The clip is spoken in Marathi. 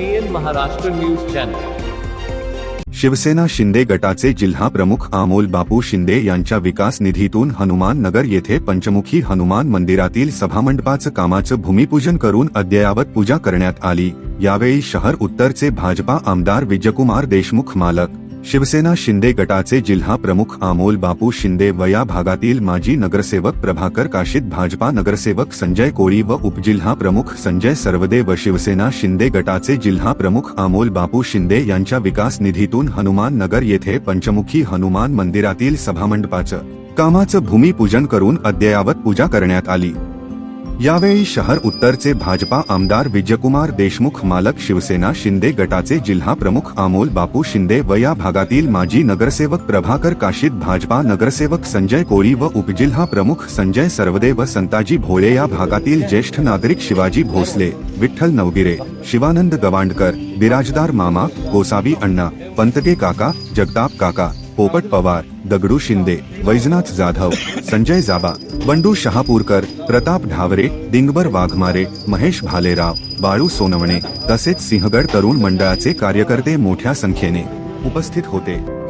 महाराष्ट्र न्यूज चॅनल शिवसेना शिंदे गटाचे जिल्हा प्रमुख अमोल बापू शिंदे यांच्या विकास निधीतून हनुमान नगर येथे पंचमुखी हनुमान मंदिरातील सभामंडपाचं कामाचं भूमिपूजन करून अद्ययावत पूजा करण्यात आली. यावेळी शहर उत्तरचे भाजपा आमदार विजयकुमार देशमुख मालक शिवसेना शिंदे गटाचे जिल्हा प्रमुख अमोल बापू शिंदे व या भागातील माजी नगरसेवक प्रभाकर काशीत भाजपा नगरसेवक संजय कोळी व उपजिल्हा प्रमुख संजय सर्वदे व शिवसेना शिंदे गटाचे जिल्हा प्रमुख अमोल बापू शिंदे यांच्या विकास निधीतून हनुमान नगर येथे पंचमुखी हनुमान मंदिरातील सभामंडपाचं कामाचं भूमिपूजन करून अद्ययावत पूजा करण्यात आली. यावेळी शहर उत्तरचे भाजपा आमदार विजयकुमार देशमुख मालक शिवसेना शिंदे गटाचे जिल्हा प्रमुख अमोल बापू शिंदे व या भागातील माजी नगरसेवक प्रभाकर काशीत भाजपा नगरसेवक संजय कोळी व उपजिल्हा प्रमुख संजय सर्वदे व संताजी भोळे या भागातील ज्येष्ठ नागरिक शिवाजी भोसले विठ्ठल नवगिरे शिवानंद गवांडकर बिराजदार मामा गोसावी अण्णा पंतके काका जगताप काका पोपट पवार दगडू शिंदे वैजनाथ जाधव संजय जाबा बंडू शहापूरकर प्रताप ढावरे दिंगबर वाघमारे महेश भालेराव बाळू सोनवणे तसेच सिंहगड तरुण मंडळाचे कार्यकर्ते मोठ्या संख्येने उपस्थित होते.